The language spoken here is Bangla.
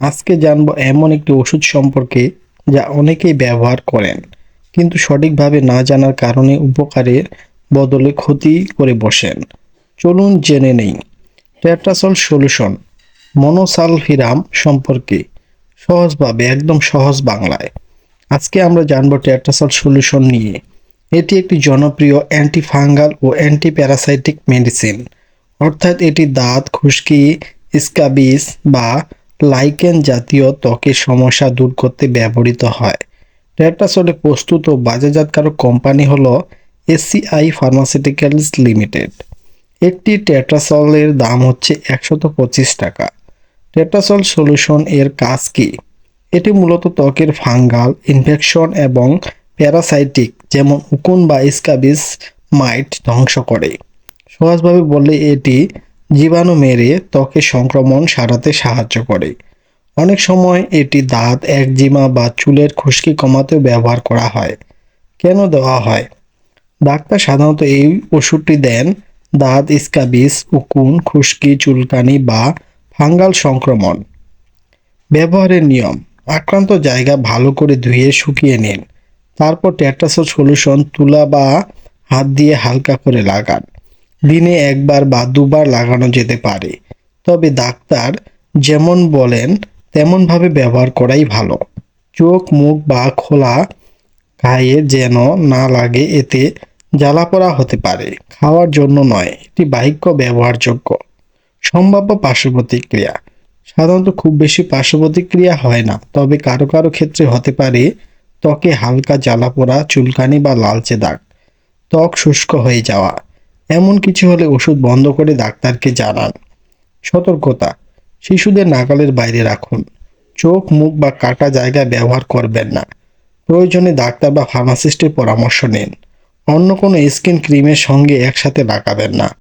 আজকে জানব এমন একটি ওষুধ সম্পর্কে যা অনেকেই ব্যবহার করেন, কিন্তু সঠিকভাবে না জানার কারণে উপকারের বদলে ক্ষতি করে বসেন। চলুন জেনে নেই। টেট্রাসল সলিউশন, মনোসালফিরাম সম্পর্কে, সহজভাবে, একদম সহজ বাংলায়। আজকে আমরা জানব টেট্রাসল সলিউশন নিয়ে। এটি একটি জনপ্রিয় অ্যান্টিফাঙ্গাল ও অ্যান্টিপ্যারাসাইটিক মেডিসিন। অর্থাৎ এটি দাঁত, খুশকি স্কাবিস বা লাইকেন জাতীয় ত্বকের সমস্যা দূর করতে ব্যবহৃত হয়। টেট্রাসলে প্রস্তুত ও বাজারজাতকারক কোম্পানি হলো এসসিআই ফার্মাসিউটিক্যালস লিমিটেড। একটি টেট্রাসলের দাম হচ্ছে একশত পঁচিশ টাকা। টেট্রাসল সলিউশন এর কাজ কি? এটি মূলত ত্বকের ফাঙ্গাল, ইনফেকশন এবং প্যারাসাইটিক, যেমন উকুন বা স্কাবিস মাইট ধ্বংস করে। সহজভাবে বললে এটি জীবাণু মেরে ত্বকের সংক্রমণ সারাতে সাহায্য করে। অনেক সময় এটি দাঁত, একজিমা বা চুলের খুশকি কমাতেও ব্যবহার করা হয়। কেন দেওয়া হয়? ডাক্তার সাধারণত এই ওষুধটি দেন দাঁত স্কাবিস উকুন, খুশকি, চুলকানি বা ফাঙ্গাল সংক্রমণ। ব্যবহারের নিয়ম, আক্রান্ত জায়গা ভালো করে ধুয়ে শুকিয়ে নিন। তারপর টেট্রাসল সলিউশন, তুলা বা হাত দিয়ে হালকা করে লাগান। দিনে একবার বা দুবার লাগানো যেতে পারে। তবে ডাক্তার যেমন বলেন, তেমনভাবে ব্যবহার করাই ভালো। চোখ, মুখ বা খোলা গায়ে যেন না লাগে, এতে জ্বালাপোড়া হতে পারে। খাওয়ার জন্য নয়, এটি বাহ্য ব্যবহারযোগ্য। সম্ভাব্য পার্শ্ব প্রতিক্রিয়া সাধারণত খুব বেশি পার্শ্ব প্রতিক্রিয়া হয় না, তবে কারও কারও ক্ষেত্রে হতে পারে ত্বকে হালকা জ্বালা জ্বালাপোড়া, চুলকানি বা লালচে দাগ, ত্বক শুষ্ক হয়ে যাওয়া। এমন কিছু হলে ওষুধ বন্ধ করে ডাক্তারকে জানান। সতর্কতা, শিশুদের নাগালের বাইরে রাখুন। চোখ, মুখ বা কাটা জায়গা ব্যবহার করবেন না। প্রয়োজনে ডাক্তার বা ফার্মাসিস্টের পরামর্শ নিন। অন্য কোনো স্কিন ক্রিমের সঙ্গে একসাথে লাগাবেন না।